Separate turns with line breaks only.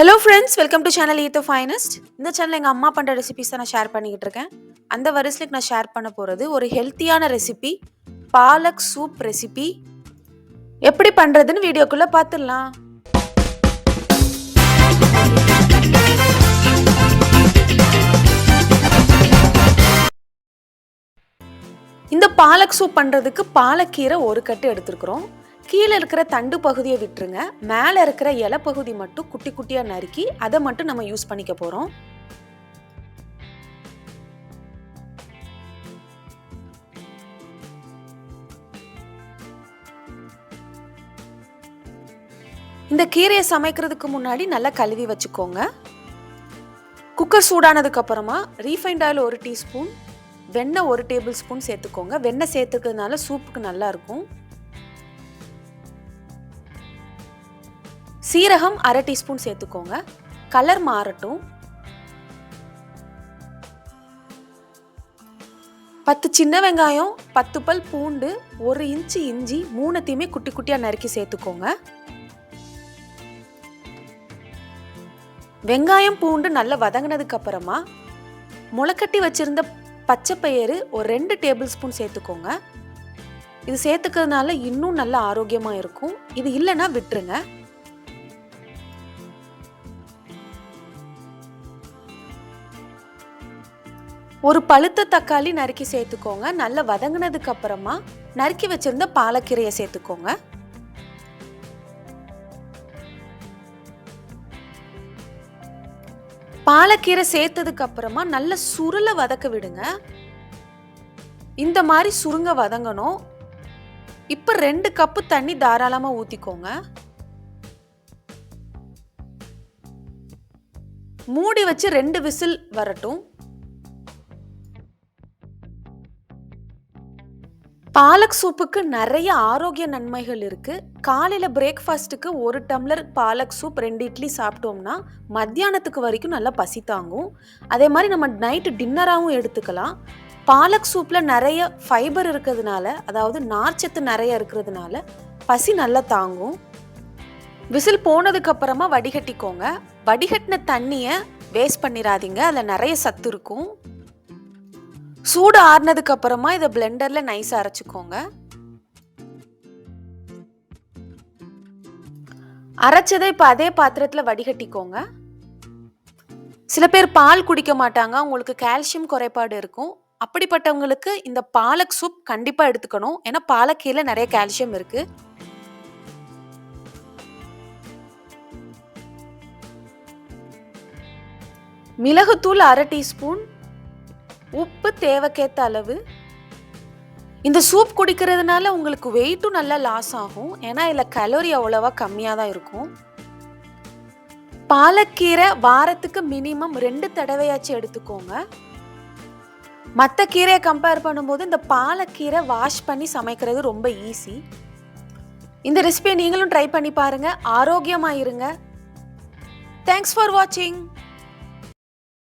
Hello friends welcome to channel eat finest இந்த channel எங்கள் அம்மா பண்ணுற ரெசிபிஸ் தான் நான் ஷேர் பண்ணிக்கிட்டு இருக்கேன். அந்த வரிசைக்கு நான் ஷேர் பண்ண போகிறது ஒரு ஹெல்த்தியான ரெசிபி பாலக் சூப் ரெசிபி எப்படி பண்ணுறதுன்னு வீடியோக்குள்ளே பார்த்துடலாம் இந்த பாலக் சூப் பண்ணுறதுக்கு பாலக்கீரை ஒரு கட்டு எடுத்துருக்குறோம். கீழே இருக்கிற தண்டு பகுதியை விட்டுருங்க. மேலே இருக்கிற இலை பகுதி மட்டும் குட்டி குட்டியாக நறுக்கி அதை மட்டும் நம்ம யூஸ் பண்ணிக்க போகிறோம் இந்த கீரையை சமைக்கிறதுக்கு முன்னாடி நல்லா கழுவி வச்சுக்கோங்க. குக்கர் சூடானதுக்கு அப்புறமா ரீஃபைண்ட் ஆயில் ஒரு டீஸ்பூன் வெண்ணெய் ஒரு டேபிள் ஸ்பூன் சேர்த்துக்கோங்க. வெண்ணெய் சேர்த்துக்கிறதுனால சூப்புக்கு நல்லா சீரகம் அரை டீஸ்பூன் சேர்த்துக்கோங்க. கலர் மாறட்டும். பத்து சின்ன வெங்காயம் பத்து பல் பூண்டு ஒரு இன்ச்சு இஞ்சி மூணுத்தையுமே குட்டி குட்டியாக நறுக்கி சேர்த்துக்கோங்க. வெங்காயம் பூண்டு நல்லா வதங்கினதுக்கு அப்புறமா முளைக்கட்டி வச்சிருந்த பச்சை பயிறு ஒரு ரெண்டு டேபிள் ஸ்பூன் சேர்த்துக்கோங்க. இது சேர்த்துக்கிறதுனால இன்னும் நல்ல ஆரோக்கியமாக இருக்கும். இது இல்லைன்னா விட்டுருங்க. ஒரு பழுத்த தக்காளி நறுக்கி சேர்த்துக்கோங்க. நல்லா வதங்கினதுக்கு அப்புறமா நறுக்கி வச்சிருந்த பாலக்கீரையை சேர்த்துக்கோங்க. பாலக்கீரை சேர்த்ததுக்கு அப்புறமா நல்ல சுருளை வதக்க விடுங்க. இந்த மாதிரி சுருங்க வதங்கணும். இப்போ ரெண்டு கப்பு தண்ணி தாராளமாக ஊற்றிக்கோங்க மூடி வச்சு ரெண்டு விசில் வரட்டும். பாலக் சூப்புக்கு நிறைய ஆரோக்கிய நன்மைகள் இருக்கு. காலையில பிரேக்ஃபாஸ்ட்டுக்கு ஒரு டம்ளர் பாலக் சூப் ரெண்டு இட்லி சாப்பிட்டோம்னா மத்தியானத்துக்கு வரைக்கும் நல்லா பசி தாங்கும். அதே மாதிரி நம்ம நைட்டு டின்னராகவும் எடுத்துக்கலாம். பாலக் சூப்பில் நிறைய ஃபைபர் இருக்கிறதுனால அதாவது நார்ச்சத்து நிறைய இருக்கிறதுனால பசி நல்லா தாங்கும். விசில் போனதுக்கப்புறமா வடிகட்டிக்கோங்க. வடிகட்டின தண்ணியை வேஸ்ட் பண்ணிடாதீங்க அதில் நிறைய சத்து இருக்கும். சூடு ஆறுனதுக்கு அப்புறமா இதை பிளெண்டர்ல நைஸாக அரைச்சுக்கோங்க. அரைச்சதை இப்போ அதே பாத்திரத்தில் வடிகட்டிக்கோங்க. சில பேர் பால் குடிக்க மாட்டாங்க உங்களுக்கு கால்சியம் குறைபாடு இருக்கும். அப்படிப்பட்டவங்களுக்கு இந்த பாலக் சூப் கண்டிப்பா எடுத்துக்கணும். ஏன்னா பாலக்கீரையில் நிறைய கால்சியம் இருக்கு. மிளகுத்தூள் அரை டீஸ்பூன் உப்பு தேவைக்கேற்ற அளவு. இந்த சூப் குடிக்கிறதுனால உங்களுக்கு வெயிட்டும் நல்லா லாஸ் ஆகும். ஏன்னா இதில் கலோரி அவ்வளோவா கம்மியாக தான் இருக்கும். பாலக்கீரை வாரத்துக்கு மினிமம் ரெண்டு தடவையாச்சும் எடுத்துக்கோங்க. மற்ற கீரையை கம்பேர் பண்ணும்போது இந்த பாலக்கீரை வாஷ் பண்ணி சமைக்கிறது ரொம்ப ஈஸி இந்த ரெசிபியை நீங்களும் ட்ரை பண்ணி பாருங்கள் ஆரோக்கியமாக இருங்க. தேங்க்ஸ் ஃபார் வாட்சிங்